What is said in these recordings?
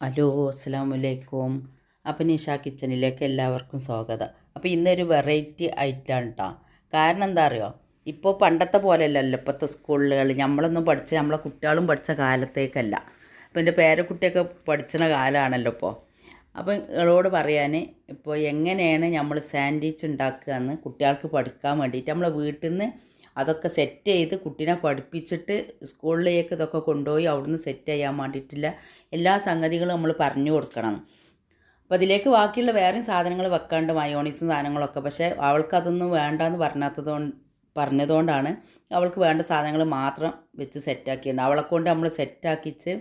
Hello അസ്സാം വലൈക്കും അപ്പം നിഷ കിച്ചണിലേക്ക് എല്ലാവർക്കും സ്വാഗതം. അപ്പോൾ ഇന്നൊരു വെറൈറ്റി ഐറ്റമാണ് കേട്ടോ കാരണം എന്താ അറിയോ? ഇപ്പോൾ പണ്ടത്തെ പോലെയല്ലല്ലോ ഇപ്പോഴത്തെ സ്കൂളുകൾ നമ്മളൊന്നും പഠിച്ച നമ്മളെ കുട്ടികളും പഠിച്ച കാലത്തേക്കല്ല. അപ്പോൾ എന്റെ പേരക്കുട്ടിയൊക്കെ പഠിച്ചിന കാലമാണല്ലോ ഇപ്പോൾ അപ്പോൾ നിങ്ങളോട് പറയാൻ ഇപ്പോൾ എങ്ങനെയാണ് നമ്മൾ സാൻഡ്വിച്ച് ഉണ്ടാക്കുക എന്ന് കുട്ടികൾക്ക് പഠിക്കാൻ വേണ്ടിയിട്ട്. നമ്മളെ വീട്ടിൽ നിന്ന് അതൊക്കെ സെറ്റ് ചെയ്ത് കുട്ടീനെ പഠിപ്പിച്ചിട്ട് സ്കൂളിലേക്ക് ഇതൊക്കെ കൊണ്ടുപോയി അവിടുന്ന് സെറ്റ് ചെയ്യാൻ വേണ്ടിയിട്ടില്ല. എല്ലാ സംഗതികളും നമ്മൾ പറഞ്ഞു കൊടുക്കണം. അപ്പോൾ അതിലേക്ക് ബാക്കിയുള്ള വേറെയും സാധനങ്ങൾ വെക്കാണ്ട് മയോണീസും സാധനങ്ങളൊക്കെ. പക്ഷേ അവൾക്കതൊന്നും വേണ്ടെന്ന് പറഞ്ഞാത്തത് പറഞ്ഞതുകൊണ്ടാണ് അവൾക്ക് വേണ്ട സാധനങ്ങൾ മാത്രം വെച്ച് സെറ്റാക്കിയിട്ടുണ്ട് അവളെ കൊണ്ട് നമ്മൾ സെറ്റാക്കിച്ച്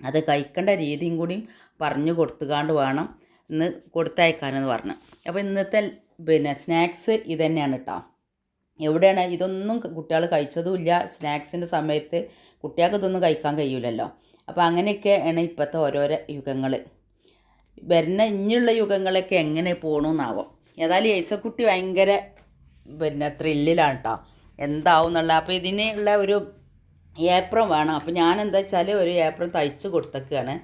അത് കഴിക്കേണ്ട രീതിയും കൂടിയും പറഞ്ഞു കൊടുത്തുകാണ്ട് വേണം ഇന്ന് കൊടുത്തയക്കാനെന്ന് പറഞ്ഞു. അപ്പോൾ ഇന്നത്തെ പിന്നെ സ്നാക്സ് ഇതന്നെയാണ് തന്നെയാണ് കേട്ടോ എവിടെയാണ്? ഇതൊന്നും കുട്ടികൾ കഴിച്ചതുമില്ല. സ്നാക്സിന്റെ സമയത്ത് കുട്ടികൾക്ക് ഇതൊന്നും കഴിക്കാൻ കഴിയില്ലല്ലോ അപ്പോൾ അങ്ങനെയൊക്കെയാണ് ഇപ്പോഴത്തെ ഓരോരോ യുഗങ്ങൾ വരുന്ന ഇനിയുള്ള യുഗങ്ങളൊക്കെ എങ്ങനെ പോകണമെന്നാവും ഏതായാലും യേശക്കുട്ടി ഭയങ്കര പിന്നെ ത്രില്ലിലാണ് കേട്ടോ എന്താവും എന്നുള്ള അപ്പോൾ ഇതിനുള്ള ഒരു ഏപ്രം വേണം. അപ്പോൾ ഞാൻ എന്താ വെച്ചാൽ ഒരു ഏപ്രം തയ്ച്ച് കൊടുത്തേക്കാണ്.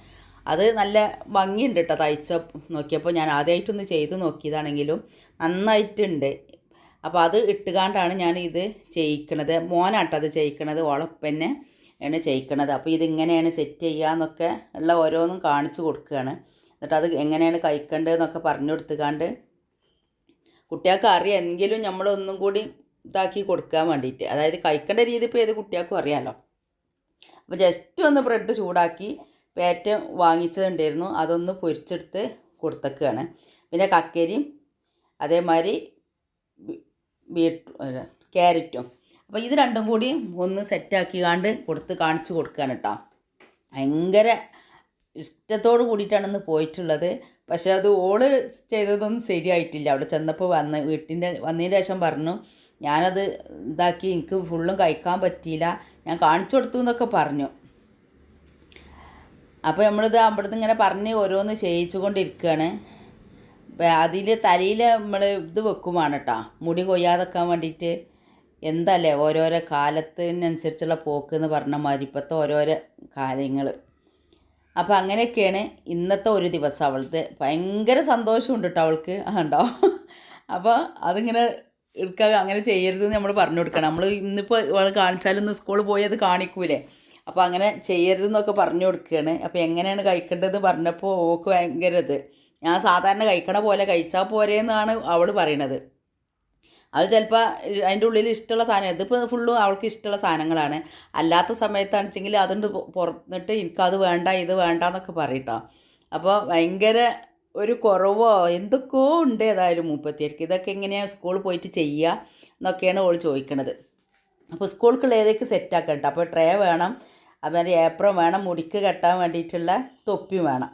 അത് നല്ല ഭംഗിയുണ്ട് കേട്ടോ തയ്ച്ച നോക്കിയപ്പോൾ ഞാൻ ആദ്യമായിട്ടൊന്ന് ചെയ്ത് നോക്കിയതാണെങ്കിലും നന്നായിട്ടുണ്ട്. അപ്പോൾ അത് ഇട്ടുകാണ്ടാണ് ഞാൻ ഇത് ചെയ്യിക്കണത്. മോനാട്ടത് ചെയ്യിക്കണത്. ഓളപ്പന്നെ ആണ് ചെയ്യിക്കണത്. അപ്പോൾ ഇതിങ്ങനെയാണ് സെറ്റ് ചെയ്യുക എന്നൊക്കെ ഉള്ള ഓരോന്നും കാണിച്ചു കൊടുക്കുകയാണ് എന്നിട്ട് അത് എങ്ങനെയാണ് കഴിക്കേണ്ടതെന്നൊക്കെ പറഞ്ഞു കൊടുത്തുകാണ്ട് കുട്ടികൾക്ക് അറിയാം എങ്കിലും നമ്മളൊന്നും കൂടി ഇതാക്കി കൊടുക്കാൻ വേണ്ടിയിട്ട്. അതായത് കഴിക്കേണ്ട രീതി ഇപ്പോൾ ഏത് കുട്ടികൾക്കും അറിയാമല്ലോ അപ്പോൾ ജസ്റ്റ് ഒന്ന് ബ്രെഡ് ചൂടാക്കി പേറ്റ വാങ്ങിച്ചതുണ്ടായിരുന്നു. അതൊന്ന് പൊരിച്ചെടുത്ത് കൊടുത്തേക്കുകയാണ് പിന്നെ കക്കരിയും അതേമാതിരി ബീട്ട് ക്യാരറ്റും. അപ്പോൾ ഇത് രണ്ടും കൂടി ഒന്ന് സെറ്റാക്കി കാണ്ട് കൊടുത്ത് കാണിച്ചു കൊടുക്കുകയാണ് കേട്ടോ ഭയങ്കര ഇഷ്ടത്തോട് കൂടിയിട്ടാണ് ഇന്ന് പോയിട്ടുള്ളത്. പക്ഷേ അത് ഓൾ ചെയ്തതൊന്നും ശരിയായിട്ടില്ല. അവിടെ ചെന്നപ്പോൾ വന്ന് വീട്ടിന്റെ വന്നതിന് ശേഷം പറഞ്ഞു ഞാനത് ഇതാക്കി എനിക്ക് ഫുള്ളും കഴിക്കാൻ പറ്റിയില്ല. ഞാൻ കാണിച്ചു കൊടുത്തു എന്നൊക്കെ പറഞ്ഞു. അപ്പോൾ നമ്മളിത് അവിടുന്ന് ഇങ്ങനെ പറഞ്ഞ് ഓരോന്ന് ചെയ്യിച്ചു കൊണ്ടിരിക്കുകയാണ് അതിൽ തലയിൽ നമ്മൾ ഇത് വെക്കുമാണ് കേട്ടോ മുടി കൊയ്യാതെക്കാൻ വേണ്ടിയിട്ട് എന്തല്ലേ ഓരോരോ കാലത്തിനനുസരിച്ചുള്ള പോക്ക് എന്ന് പറഞ്ഞ മാതിരി ഇപ്പോഴത്തെ ഓരോരോ കാര്യങ്ങൾ അപ്പോൾ അങ്ങനെയൊക്കെയാണ് ഇന്നത്തെ ഒരു ദിവസം അവൾക്ക് ഭയങ്കര സന്തോഷമുണ്ട് കേട്ടോ അവൾക്ക് ഉണ്ടോ? അപ്പോൾ അതിങ്ങനെ എടുക്കുക അങ്ങനെ ചെയ്യരുതെന്ന് നമ്മൾ പറഞ്ഞു കൊടുക്കണം. നമ്മൾ ഇന്നിപ്പോൾ അവൾ കാണിച്ചാലൊന്ന് സ്കൂളിൽ പോയി അത് കാണിക്കൂലേ. അപ്പോൾ അങ്ങനെ ചെയ്യരുതെന്നൊക്കെ പറഞ്ഞു കൊടുക്കുകയാണ് അപ്പോൾ എങ്ങനെയാണ് കഴിക്കേണ്ടത് പറഞ്ഞപ്പോൾ ഓക്ക് ഭയങ്കര ഇത്. ഞാൻ സാധാരണ കഴിക്കണ പോലെ കഴിച്ചാൽ പോരേന്നാണ് അവൾ പറയണത്. അവൾ ചിലപ്പോൾ അതിന്റെ ഉള്ളിൽ ഇഷ്ടമുള്ള സാധനം ഇതിപ്പോൾ ഫുള്ളും അവൾക്ക് ഇഷ്ടമുള്ള സാധനങ്ങളാണ് അല്ലാത്ത സമയത്താണെച്ചെങ്കിൽ അതുകൊണ്ട് പുറത്തിട്ട് എനിക്കത് വേണ്ട ഇത് വേണ്ട എന്നൊക്കെ പറയട്ടോ. അപ്പോൾ ഭയങ്കര ഒരു കുറവോ എന്തൊക്കെയോ ഉണ്ട് ഏതായാലും മുപ്പത്തിയേർക്ക്. ഇതൊക്കെ എങ്ങനെയാണ് സ്കൂളിൽ പോയിട്ട് ചെയ്യുക എന്നൊക്കെയാണ് ഓൾ ചോദിക്കണത് അപ്പോൾ സ്കൂൾക്കുള്ള ഏതൊക്കെ സെറ്റാക്കാം കേട്ടോ അപ്പോൾ ട്രേ വേണം അതുമാതിരി ഏപ്രം വേണം മുടിക്ക് കെട്ടാൻ വേണ്ടിയിട്ടുള്ള തൊപ്പി വേണം.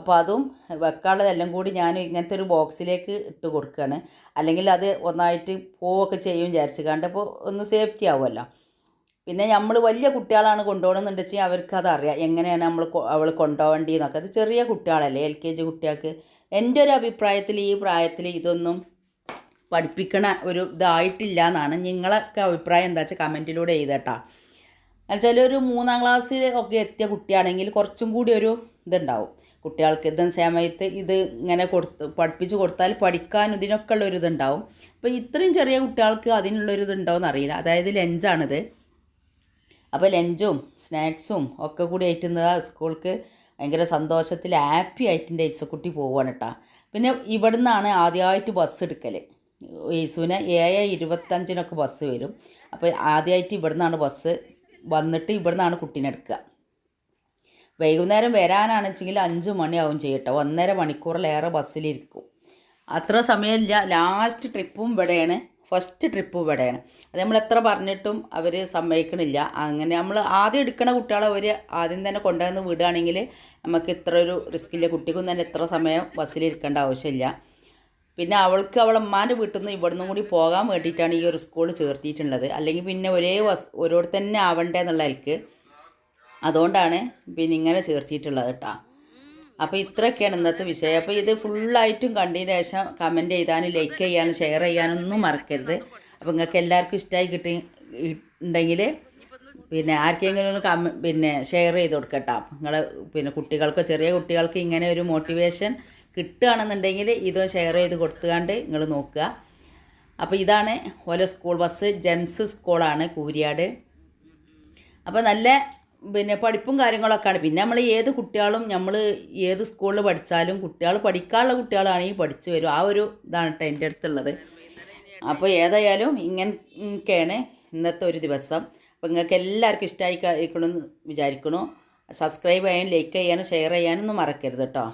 അപ്പോൾ അതും വെക്കാനുള്ളതെല്ലാം കൂടി ഞാൻ ഇങ്ങനത്തെ ഒരു ബോക്സിലേക്ക് ഇട്ട് കൊടുക്കുകയാണ്. അല്ലെങ്കിൽ അത് ഒന്നായിട്ട് പോവൊക്കെ ചെയ്യും വിചാരിച്ച്. കണ്ടപ്പോൾ ഒന്ന് സേഫ്റ്റി ആവുമല്ലോ. പിന്നെ നമ്മൾ വലിയ കുട്ടികളാണ് കൊണ്ടുപോകണമെന്നുണ്ടെങ്കിൽ അവർക്ക് അതറിയാം എങ്ങനെയാണ് നമ്മൾ അവൾ കൊണ്ടുപോകേണ്ടതെന്നൊക്കെ. അത് ചെറിയ കുട്ടികളല്ലേ എൽ കെ ജി കുട്ടികൾക്ക്. എന്റെ ഒരു അഭിപ്രായത്തിൽ ഈ പ്രായത്തിൽ ഇതൊന്നും പഠിപ്പിക്കണ ഒരു ഇതായിട്ടില്ല എന്നാണ് നിങ്ങളൊക്കെ അഭിപ്രായം എന്താ വെച്ചാൽ കമന്റിലൂടെ എഴുതട്ടാ. എന്നുവെച്ചാൽ ഒരു മൂന്നാം ക്ലാസ്സിൽ ഒക്കെ എത്തിയ കുട്ടിയാണെങ്കിൽ കുറച്ചും കൂടി ഒരു ഇതുണ്ടാവും. കുട്ടികൾക്ക് ഇത് സമയത്ത് ഇത് ഇങ്ങനെ കൊടുത്ത് പഠിപ്പിച്ച് കൊടുത്താൽ പഠിക്കാൻ ഇതിനൊക്കെ ഉള്ളൊരു ഇതുണ്ടാവും. അപ്പോൾ ഇത്രയും ചെറിയ കുട്ടികൾക്ക് അതിനുള്ളൊരു ഇതുണ്ടാവും എന്നറിയില്ല അതായത് ലഞ്ചാണിത്. അപ്പോൾ ലഞ്ചും സ്നാക്സും ഒക്കെ കൂടി ആയിട്ടുന്നത് സ്കൂൾക്ക് ഭയങ്കര സന്തോഷത്തിൽ ഹാപ്പി ആയിട്ടിന്റെ യേശുക്കുട്ടി പോവുകയാണ് കേട്ടോ പിന്നെ ഇവിടുന്നാണ് ആദ്യമായിട്ട് ബസ് എടുക്കൽ യേശുവിന് ഏഴ് ഇരുപത്തഞ്ചിനൊക്കെ ബസ് വരും. അപ്പോൾ ആദ്യമായിട്ട് ഇവിടുന്നാണ് ബസ് വന്നിട്ട് ഇവിടുന്നാണ് കുട്ടീനെ എടുക്കുക. വൈകുന്നേരം വരാനാണെച്ചെങ്കിൽ അഞ്ച് മണിയാവും ചെയ്യട്ടോ. ഒന്നര മണിക്കൂറിലേറെ ബസ്സിലിരിക്കും. അത്ര സമയമില്ല. ലാസ്റ്റ് ട്രിപ്പും ഇവിടെയാണ്. ഫസ്റ്റ് ട്രിപ്പ് ഇവിടെയാണ്. അത് നമ്മൾ എത്ര പറഞ്ഞിട്ടും അവർ സമ്മതിക്കണില്ല. അങ്ങനെ നമ്മൾ ആദ്യം എടുക്കുന്ന കുട്ടികളെ അവർ ആദ്യം തന്നെ കൊണ്ടുവന്ന് വിടുകയാണെങ്കിൽ നമുക്ക് ഇത്ര ഒരു റിസ്കില്ല കുട്ടിക്കും തന്നെ ഇത്ര സമയം ബസ്സിലിരിക്കേണ്ട ആവശ്യമില്ല. പിന്നെ അവൾക്ക് അവളമ്മാന്റെ വീട്ടിൽ നിന്ന് ഇവിടുന്ന് കൂടി പോകാൻ വേണ്ടിയിട്ടാണ് ഈ ഒരു സ്കൂൾ ചേർത്തിയിട്ടുള്ളത്. അല്ലെങ്കിൽ പിന്നെ ഒരേ ബസ് ഓരോരുത്തന്നെ ആവണ്ടേ എന്നുള്ള അതുകൊണ്ടാണ് പിന്നെ ഇങ്ങനെ ചേർത്തിയിട്ടുള്ളത് കേട്ടോ. അപ്പോൾ ഇത്രയൊക്കെയാണ് ഇന്നത്തെ വിഷയം. അപ്പോൾ ഇത് ഫുള്ളായിട്ടും കണ്ടതിന് ശേഷം കമന്റ് ചെയ്താനും ലൈക്ക് ചെയ്യാനും ഷെയർ ചെയ്യാനും ഒന്നും മറക്കരുത്. അപ്പോൾ നിങ്ങൾക്ക് എല്ലാവർക്കും ഇഷ്ടമായി കിട്ടി ഉണ്ടെങ്കിൽ പിന്നെ ആർക്കെങ്കിലും ഒന്ന് കമ പിന്നെ ഷെയർ ചെയ്ത് കൊടുക്കട്ടോ. നിങ്ങൾ പിന്നെ കുട്ടികൾക്ക് ചെറിയ കുട്ടികൾക്ക് ഇങ്ങനെ ഒരു മോട്ടിവേഷൻ കിട്ടുകയാണെന്നുണ്ടെങ്കിൽ ഇതും ഷെയർ ചെയ്ത് കൊടുത്തുകൊണ്ട് നിങ്ങൾ നോക്കുക. അപ്പോൾ ഇതാണ് ഓരോ സ്കൂൾ ബസ് ജെംസ് സ്കൂളാണ് കൂരിയാട്. അപ്പോൾ നല്ല പിന്നെ പഠിപ്പും കാര്യങ്ങളൊക്കെയാണ്. പിന്നെ നമ്മൾ ഏത് കുട്ടികളും നമ്മൾ ഏത് സ്കൂളിൽ പഠിച്ചാലും കുട്ടികൾ പഠിക്കാനുള്ള കുട്ടികളാണെങ്കിൽ പഠിച്ചു വരും. ആ ഒരു ഇതാണ് കേട്ടോ എന്റെ അടുത്തുള്ളത്. അപ്പോൾ ഏതായാലും ഇങ്ങനെയൊക്കെയാണ് ഇന്നത്തെ ഒരു ദിവസം. അപ്പോൾ നിങ്ങൾക്ക് എല്ലാവർക്കും ഇഷ്ടമായി കഴിക്കണമെന്ന് വിചാരിക്കണു. സബ്സ്ക്രൈബ് ചെയ്യാനും ലൈക്ക് ചെയ്യാനും ഷെയർ ചെയ്യാനൊന്നും മറക്കരുത് കേട്ടോ